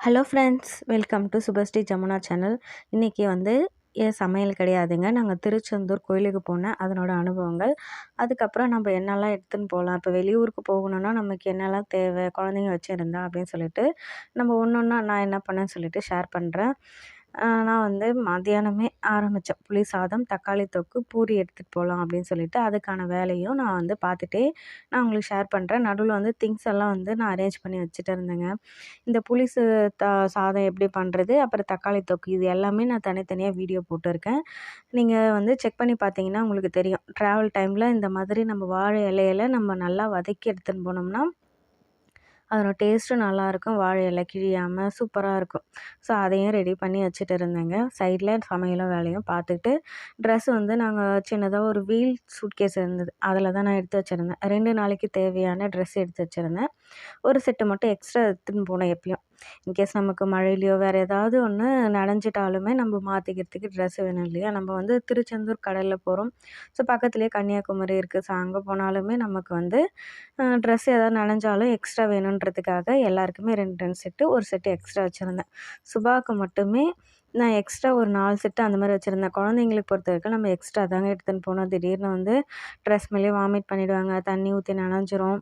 Hello friends welcome to Subashree Jamuna channel இன்றைக்கி வந்து என் சமையல் கிடையாதுங்க. நாங்கள் திருச்செந்தூர் கோயிலுக்கு போனேன் அதனோட அனுபவங்கள். அதுக்கப்புறம் நம்ம என்னெல்லாம் எடுத்துன்னு போகலாம். இப்போ வெளியூருக்கு போகணுன்னா நமக்கு என்னெல்லாம் தேவை குழந்தைங்க வச்சுருந்தா அப்படின்னு சொல்லிட்டு நம்ம ஒன்று ஒன்றா நான் என்ன பண்ணேன்னு சொல்லிட்டு ஷேர் பண்ணுறேன் நான் வந்து மதியானமே ஆரம்பித்தேன் புளி சாதம் தக்காளி தொக்கு பூரி எடுத்துகிட்டு போகலாம் அப்படின்னு சொல்லிட்டு அதுக்கான வேலையும் நான் வந்து பார்த்துட்டே நான் உங்களுக்கு ஷேர் பண்ணுறேன் நடுவில் வந்து திங்ஸ் எல்லாம் வந்து நான் அரேஞ்ச் பண்ணி வச்சுட்டு இருந்தேங்க. இந்த புளி சாதம் எப்படி பண்ணுறது அப்புறம் தக்காளி தொக்கு இது எல்லாமே நான் தனித்தனியாக வீடியோ போட்டிருக்கேன். நீங்கள் வந்து செக் பண்ணி பார்த்தீங்கன்னா உங்களுக்கு தெரியும். ட்ராவல் டைமில் இந்த மாதிரி நம்ம வாழை இலையில நம்ம நல்லா வதக்கி எடுத்துன்னு போனோம்னா அதோடய டேஸ்ட்டும் நல்லாயிருக்கும். வாழை இலை கிழியாமல் சூப்பராக இருக்கும். ஸோ அதையும் ரெடி பண்ணி வச்சுட்டு இருந்தேங்க. சைடில் சமையலும் வேலையும் பார்த்துக்கிட்டு ட்ரெஸ் வந்து நாங்கள் சின்னதாக ஒரு வீல் சூட்கேஸ் இருந்தது. அதில் தான் நான் எடுத்து வச்சுருந்தேன். ரெண்டு நாளைக்கு தேவையான ட்ரெஸ் எடுத்து வச்சுருந்தேன். ஒரு செட்டு மட்டும் எக்ஸ்ட்ரா எடுத்துன்னு போனேன் எப்பயும். இன்கேஸ் நமக்கு மழையிலையோ வேறு ஏதாவது ஒன்று நனைஞ்சிட்டாலுமே நம்ம மாற்றிக்கிறதுக்கு ட்ரெஸ் வேணும் இல்லையா? நம்ம வந்து திருச்செந்தூர் கடலில் போகிறோம் ஸோ பக்கத்துலேயே கன்னியாகுமரி இருக்குது ஸோ அங்கே போனாலுமே நமக்கு வந்து ட்ரெஸ் எதாவது நனைஞ்சாலும் எக்ஸ்ட்ரா வேணுன்றதுக்காக எல்லாருக்குமே ரெண்டு ரெண்டு செட்டு ஒரு செட்டு எக்ஸ்ட்ரா வச்சுருந்தேன். சுபாவுக்கு மட்டுமே நான் எக்ஸ்ட்ரா ஒரு நாலு செட்டு அந்த மாதிரி வச்சுருந்தேன். குழந்தைங்களுக்கு பொறுத்த வரைக்கும் நம்ம எக்ஸ்ட்ரா தாங்க எடுத்துன்னு போனோம். திடீர்னு வந்து ட்ரெஸ் மேலேயே வாமிட் பண்ணிவிடுவாங்க தண்ணி ஊற்றி நனைஞ்சிரும்.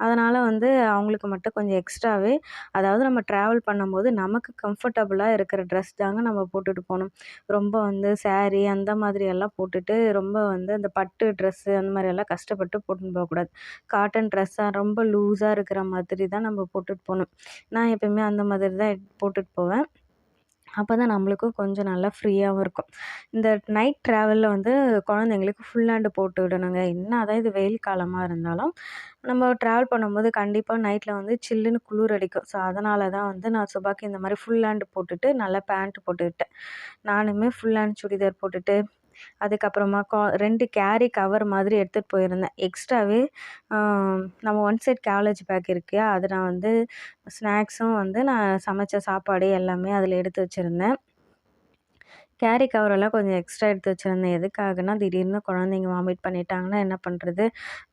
அதனால் வந்து அவங்களுக்கு மட்டும் கொஞ்சம் எக்ஸ்ட்ராவே அதாவது நம்ம ட்ராவல் பண்ணும்போது நமக்கு கம்ஃபர்டபுளாக இருக்கிற ட்ரெஸ் தாங்க நம்ம போட்டுட்டு போகணும். ரொம்ப வந்து ஸாரீ அந்த மாதிரி எல்லாம் போட்டுட்டு ரொம்ப வந்து அந்த பட்டு ட்ரெஸ்ஸு அந்த மாதிரியெல்லாம் கஷ்டப்பட்டு போட்டுன்னு போகக்கூடாது. காட்டன் ட்ரெஸ்ஸாக ரொம்ப லூஸாக இருக்கிற மாதிரி தான் நம்ம போட்டுட்டு போகணும். நான் எப்பயுமே அந்த மாதிரி தான் போட்டுட்டு போவேன். அப்போ தான் நம்மளுக்கும் கொஞ்சம் நல்லா ஃப்ரீயாகவும் இருக்கும். இந்த நைட் ட்ராவலில் வந்து குழந்தைங்களுக்கு ஃபுல் ஹேண்டு போட்டு விடணுங்க. என்ன தான் இது வெயில் காலமாக இருந்தாலும் நம்ம ட்ராவல் பண்ணும்போது கண்டிப்பாக நைட்டில் வந்து சில்லுன்னு குளிர் அடிக்கும். ஸோ அதனால தான் வந்து நான் சுபாக்கு இந்த மாதிரி ஃபுல் ஹேண்டு போட்டுட்டு நல்லா பேண்ட்டு போட்டுக்கிட்டேன். நானுமே ஃபுல் ஹேண்ட் சுடிதார் போட்டுட்டு அதுக்கப்புறமா கா ரெண்டு கேரி கவர் மாதிரி எடுத்துகிட்டு போயிருந்தேன். எக்ஸ்ட்ராவே நம்ம ஒன் சைட் காலேஜ் பேக் இருக்குது அது நான் வந்து ஸ்நாக்ஸும் வந்து நான் சமைச்ச சாப்பாடு எல்லாமே அதில் எடுத்து வச்சுருந்தேன். கேரி கவரெல்லாம் கொஞ்சம் எக்ஸ்ட்ரா எடுத்து வச்சுருந்தேன். எதுக்காகனா திடீர்னு குழந்தைங்க வாமிட் பண்ணிட்டாங்கன்னா என்ன பண்ணுறது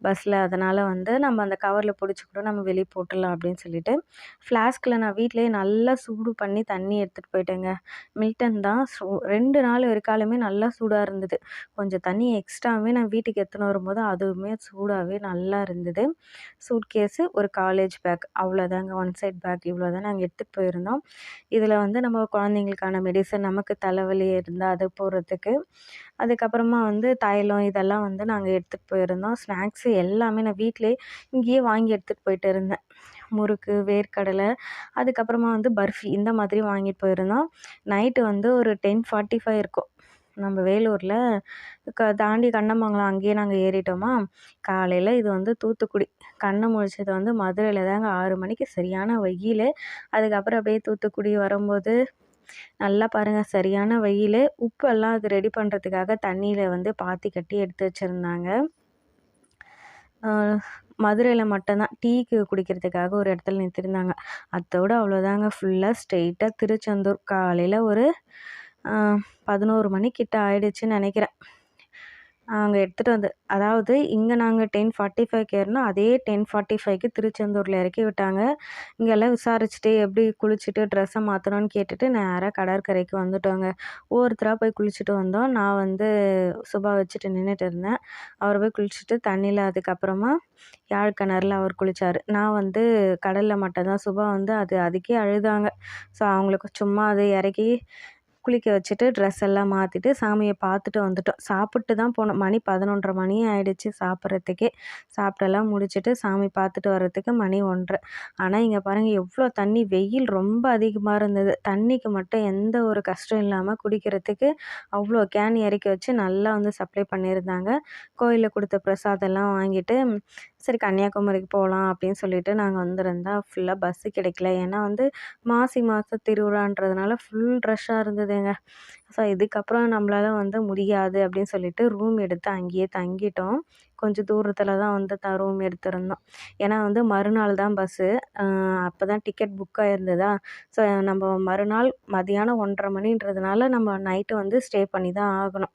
பஸ்ஸில் அதனால் வந்து நம்ம அந்த கவரில் பிடிச்சி கூட நம்ம வெளியே போட்டுடலாம் அப்படின்னு சொல்லிட்டு ஃப்ளாஸ்கில் நான் வீட்டிலேயே நல்லா சூடு பண்ணி தண்ணி எடுத்துகிட்டு போயிட்டேங்க. மில்டன் தான் சூ ரெண்டு நாள் வரைக்காலுமே நல்லா சூடாக இருந்தது. கொஞ்சம் தண்ணி எக்ஸ்ட்ராவே நான் வீட்டுக்கு எடுத்துன்னு வரும்போது அதுவுமே சூடாகவே நல்லா இருந்தது. சூட் கேஸு ஒரு காலேஜ் பேக் அவ்வளோதாங்க ஒன் சைட் பேக் இவ்வளோ தான் நாங்கள் எடுத்துகிட்டு போயிருந்தோம். இதில் வந்து நம்ம குழந்தைங்களுக்கான மெடிசன் நமக்கு தலைவலி இருந்தால் அது போடுறதுக்கு அதுக்கப்புறமா வந்து தைலம் இதெல்லாம் வந்து நாங்கள் எடுத்துகிட்டு போயிருந்தோம். ஸ்நாக்ஸு எல்லாமே நான் வீட்டிலே இங்கேயே வாங்கி எடுத்துகிட்டு போயிட்டு இருந்தேன். முறுக்கு வேர்க்கடலை அதுக்கப்புறமா வந்து பர்ஃபி இந்த மாதிரி வாங்கிட்டு போயிருந்தோம். நைட்டு வந்து ஒரு டென் ஃபார்ட்டி ஃபைவ் இருக்கும். நம்ம வேலூரில் க தாண்டி கண்ணமங்கலம் அங்கேயே நாங்கள் ஏறிட்டோமா? காலையில் இது வந்து தூத்துக்குடி. கண்ணை முழிச்சது வந்து மதுரையில் தாங்க. ஆறு மணிக்கு சரியான வெயில். அதுக்கப்புறம் அப்படியே தூத்துக்குடி வரும்போது நல்லா பாருங்கள் சரியான வெயில். உப்பெல்லாம் அது ரெடி பண்ணுறதுக்காக தண்ணியில் வந்து பாத்தி கட்டி எடுத்து வச்சுருந்தாங்க. மதுரையில் மட்டும்தான். டீக்கு குடிக்கிறதுக்காக ஒரு இடத்துல நிறுத்திருந்தாங்க. அதோடு அவ்வளோதாங்க ஃபுல்லாக ஸ்ட்ரெயிட்டாக திருச்செந்தூர். காலையில் ஒரு பதினோரு மணிக்கிட்ட ஆயிடுச்சுன்னு நினைக்கிறேன். அங்கே எடுத்துகிட்டு வந்து அதாவது இங்கே நாங்கள் டென் ஃபார்ட்டி ஃபைவ்க்கு ஏறினோம் அதே டென் ஃபார்ட்டி ஃபைவ்க்கு திருச்செந்தூரில் இறக்கி விட்டாங்க. இங்கெல்லாம் விசாரிச்சுட்டு எப்படி குளிச்சுட்டு ட்ரெஸ்ஸை மாற்றணும்னு கேட்டுட்டு நேராக கடற்கரைக்கு வந்துட்டோங்க. ஒவ்வொருத்தராக போய் குளிச்சுட்டு வந்தோம். நான் வந்து சுபா வச்சுட்டு நின்றுட்டு இருந்தேன். அவர் போய் குளிச்சுட்டு தண்ணியில் அதுக்கப்புறமா யாழ்கிணறில் அவர் குளித்தார் நான் வந்து கடலில் மட்டும்தான். சுபா வந்து அது அதுக்கே அழுதாங்க. ஸோ அவங்களுக்கு சும்மா அது இறக்கி குளிக்க வச்சுட்டு ட்ரெஸ் எல்லாம் மாற்றிட்டு சாமியை பார்த்துட்டு வந்துட்டோம். சாப்பிட்டு தான் போனோம். மணி பதினொன்றரை மணி ஆகிடுச்சி சாப்பிட்றதுக்கே. சாப்பிட்டெல்லாம் முடிச்சுட்டு சாமி பார்த்துட்டு வர்றதுக்கு மணி ஒன்றரை ஆனால் இங்கே பாருங்கள் எவ்வளோ தண்ணி வெயில் ரொம்ப அதிகமாக இருந்தது. தண்ணிக்கு மட்டும் எந்த ஒரு கஷ்டம் இல்லாமல் குடிக்கிறதுக்கு அவ்வளோ கேன் இறக்கி வச்சு நல்லா வந்து சப்ளை பண்ணியிருந்தாங்க. கோயிலில் கொடுத்த பிரசாதெல்லாம் வாங்கிட்டு சரி கன்னியாகுமரிக்கு போகலாம் அப்படின்னு சொல்லிட்டு நாங்கள் வந்திருந்தா ஃபுல்லாக பஸ்ஸு கிடைக்கல. ஏன்னா வந்து மாசி மாத திருவிழான்றதுனால ஃபுல் ரஷ்ஷாக இருந்ததுங்க. ஸோ இதுக்கப்புறம் நம்மளால வந்து முடியாது அப்படின்னு சொல்லிட்டு ரூம் எடுத்து அங்கேயே தங்கிட்டோம். கொஞ்சம் தூரத்தில் தான் வந்து த ரூம் எடுத்திருந்தோம். ஏன்னா வந்து மறுநாள் தான் பஸ்ஸு அப்போ தான் டிக்கெட் புக் ஆகிருந்ததா ஸோ நம்ம மறுநாள் மதியானம் ஒன்றரை மணின்றதுனால நம்ம நைட்டு வந்து ஸ்டே பண்ணி தான் ஆகணும்.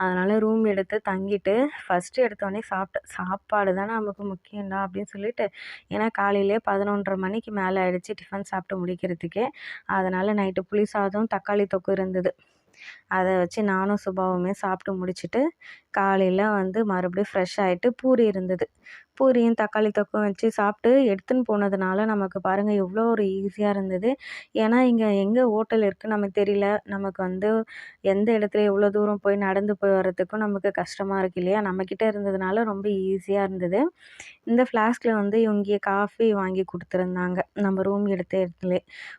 அதனால் ரூம் எடுத்து தங்கிட்டு ஃபஸ்ட்டு எடுத்தோடனே சாப்பிட்டேன் சாப்பாடு தானே நமக்கு முக்கியம்டா அப்படின்னு சொல்லிட்டு ஏன்னா காலையிலே பதினொன்றரை மணிக்கு மேலே ஆகிடுச்சி டிஃபன் சாப்பிட்டு முடிக்கிறதுக்கே. அதனால் நைட்டு புளி சாதம் தக்காளி தொக்கு இருந்தது. அதை வச்சு நானும் சுபாவுமே சாப்பிட்டு முடிச்சுட்டு காலையில் வந்து மறுபடியும் ஃப்ரெஷ் ஆகிட்டு பூரி இருந்தது. பூரியும் தக்காளி தொக்கும் வச்சு சாப்பிட்டு எடுத்துன்னு போனதுனால நமக்கு பாருங்கள் எவ்வளோ ஒரு ஈஸியாக இருந்தது. ஏன்னா இங்கே எங்கே ஹோட்டல் இருக்குது நமக்கு தெரியல. நமக்கு வந்து எந்த இடத்துல எவ்வளோ தூரம் போய் நடந்து போய் வர்றதுக்கும் நமக்கு கஷ்டமாக இருக்கு இல்லையா? நம்மக்கிட்ட இருந்ததுனால ரொம்ப ஈஸியாக இருந்தது. இந்த ஃப்ளாஸ்கில் வந்து இவங்க காஃபி வாங்கி கொடுத்துருந்தாங்க. நம்ம ரூம் எடுத்த இடத்துல.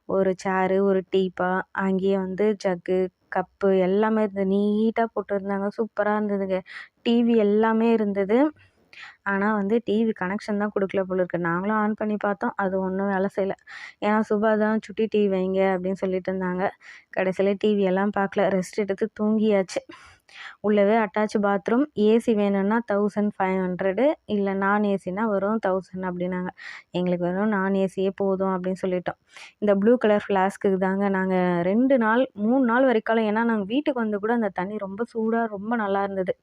ஒரு சேரு ஒரு டீப்பா அங்கேயே வந்து ஜக்கு கப்பு எல்லாமே இருந்தது. நீட்டாக போட்டிருந்தாங்க. சூப்பராக இருந்ததுங்க. டிவி எல்லாமே இருந்தது. ஆனால் வந்து டிவி கனெக்ஷன் தான் கொடுக்கல போல இருக்குது நாங்களும் ஆன் பண்ணி பார்த்தோம். அது ஒன்றும் வேலை செய்யல. ஏன்னா சுபா தான் சுட்டி டிவி வைங்க அப்படின்னு சொல்லிட்டு இருந்தாங்க. கடைசியில் டிவி எல்லாம் பார்க்கல. ரெஸ்ட் எடுத்து தூங்கியாச்சு. உள்ளவே அட்டாச் பாத்ரூம் ஏசி வேணும்னா தௌசண்ட் ஃபைவ் ஹண்ட்ரடு இல்லை நான் ஏசினா வரும் தௌசண்ட் அப்படின்னாங்க. எங்களுக்கு வெறும் நான் ஏசியே போதும் அப்படின்னு சொல்லிட்டோம். இந்த ப்ளூ கலர் ஃப்ளாஸ்க்குக்கு தாங்க நாங்கள் ரெண்டு நாள் மூணு நாள் வரைக்கும் ஏன்னா நாங்கள் வீட்டுக்கு வந்து கூட அந்த தண்ணி ரொம்ப சூடாக ரொம்ப நல்லா இருந்தது.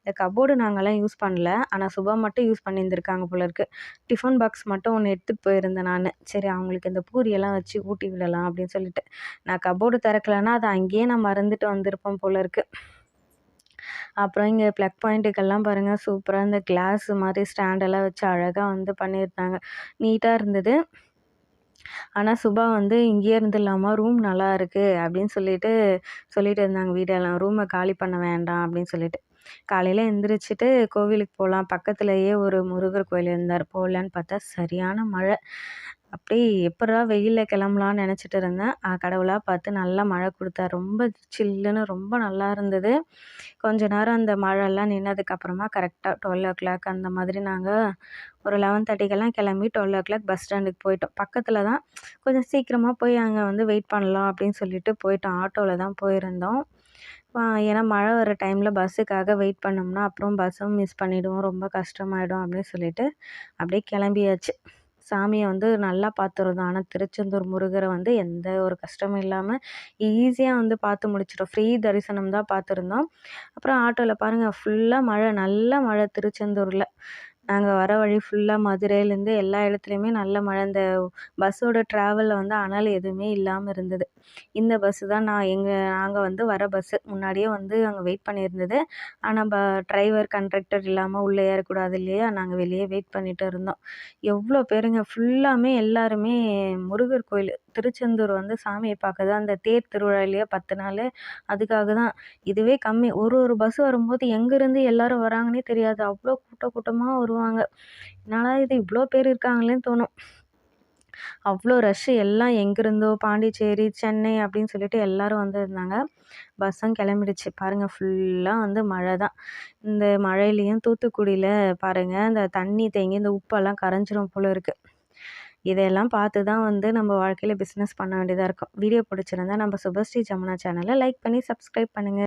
இந்த கபோர்டு நாங்கள்லாம் யூஸ் பண்ணல. ஆனால் சுபா மட்டும் யூஸ் பண்ணியிருந்திருக்காங்க போல இருக்கு. டிஃபன் பாக்ஸ் மட்டும் ஒன்று எடுத்துகிட்டு போயிருந்தேன் நான். சரி அவங்களுக்கு இந்த பூரியெல்லாம் வச்சு ஊட்டி விடலாம் அப்படின்னு சொல்லிட்டு. நான் கபோர்டு திறக்கலைன்னா அதை அங்கேயே நான் மறந்துட்டு வந்திருப்பேன் போல இருக்குது அப்புறம் இங்கே ப்ளக் பாயிண்ட்டுக்கெல்லாம் பாருங்கள் சூப்பராக இந்த கிளாஸ் மாதிரி ஸ்டாண்டெல்லாம் வச்சு அழகாக வந்து பண்ணியிருந்தாங்க. நீட்டாக இருந்தது. ஆனால் சுபா வந்து இங்கேயே இருந்துடலாமா? ரூம் நல்லா இருக்குது அப்படின்னு சொல்லிட்டு சொல்லிட்டு இருந்தாங்க வீடெல்லாம். ரூமை காலி பண்ண வேண்டாம் அப்படின்னு சொல்லிட்டு. காலையில் எந்திரிச்சிட்டு கோவிலுக்கு போகலாம் பக்கத்துலேயே ஒரு முருகர் கோயில் இருந்தார். போகலான்னு பார்த்தா சரியான மழை. அப்படியே எப்பட்றா வெயிலில் கிளம்பலான்னு நினச்சிட்டு இருந்தேன். கடவுளாக பார்த்து நல்லா மழை கொடுத்தா ரொம்ப சில்லுன்னு ரொம்ப நல்லா இருந்தது. கொஞ்ச நேரம் அந்த மழைலாம் நின்னதுக்கப்புறமா கரெக்டாக டுவெல் ஓ கிளாக் அந்த மாதிரி நாங்கள் ஒரு லெவன் தேர்ட்டிக்கெல்லாம் கிளம்பி டுவெல் ஓ கிளாக் பஸ் ஸ்டாண்டுக்கு போயிட்டோம். பக்கத்தில் தான் கொஞ்சம் சீக்கிரமாக போய் அங்கே வந்து வெயிட் பண்ணலாம் அப்படின்னு சொல்லிட்டு போயிட்டோம். ஆட்டோவில் தான் போயிருந்தோம். ஏன்னா மழை வர டைமில் பஸ்ஸுக்காக வெயிட் பண்ணோம்னா அப்புறம் பஸ்ஸும் மிஸ் பண்ணிவிடுவோம் ரொம்ப கஷ்டமாயிடும் அப்படின்னு சொல்லிட்டு அப்படியே கிளம்பியாச்சு. சாமியை வந்து நல்லா பார்த்துருந்தோம் ஆனால் திருச்செந்தூர் முருகரை வந்து எந்த ஒரு கஷ்டமும் இல்லாமல் ஈஸியாக வந்து பார்த்து முடிச்சிட்டோம். ஃப்ரீ தரிசனம் தான் பார்த்துருந்தோம் அப்புறம் ஆட்டோவில் பாருங்கள் ஃபுல்லாக மழை நல்ல மழை திருச்செந்தூரில். நாங்கள் வர வழி ஃபுல்லாக மதுரையிலேருந்து எல்லா இடத்துலையுமே நல்ல மழை. இந்த பஸ்ஸோட ட்ராவலில் வந்து அனல் எதுவுமே இல்லாமல் இருந்தது. இந்த பஸ்ஸு தான் நான் எங்கள் நாங்கள் வந்து வர பஸ்ஸு முன்னாடியே வந்து அங்கே வெயிட் பண்ணியிருந்தது. ஆனால் ப டிரைவர் கண்ட்ரக்டர் இல்லாமல் உள்ளே ஏறக்கூடாது இல்லையா? நாங்கள் வெளியே வெயிட் பண்ணிகிட்டு இருந்தோம். எவ்வளோ பேருங்க ஃபுல்லாமே எல்லாருமே முருகர் கோயில் திருச்செந்தூர் வந்து சாமியை பார்க்க தான் அந்த தேர் திருவிழா இல்லையா பத்து நாள்? அதுக்காக தான். இதுவே கம்மி. ஒரு ஒரு பஸ் வரும்போது எங்கேருந்து எல்லோரும் வராங்கன்னே தெரியாது. அவ்வளோ கூட்ட கூட்டமாக வருவாங்க. என்னடா இது இவ்வளோ பேர் இருக்காங்களேன்னு தோணும். அவ்வளோ ரஷ்ஷு எல்லாம் எங்கேருந்தோ பாண்டிச்சேரி சென்னை அப்படின்னு சொல்லிட்டு எல்லோரும் வந்திருந்தாங்க. பஸ்ஸும் கிளம்பிடுச்சு. பாருங்கள் ஃபுல்லாக வந்து மழை தான். இந்த மழையிலையும் தூத்துக்குடியில் பாருங்கள் இந்த தண்ணி தேங்கி இந்த உப்பெல்லாம் கரைஞ்சிரும் போல் இருக்குது இதையெல்லாம் பார்த்து தான் வந்து நம்ம வாழ்க்கையில் பிஸ்னஸ் பண்ண வேண்டியதாக இருக்கும். வீடியோ பிடிச்சிருந்தா நம்ம சுபஸ்ரீ ஜமுனா சேனலை லைக் பண்ணி சப்ஸ்கிரைப் பண்ணுங்கள்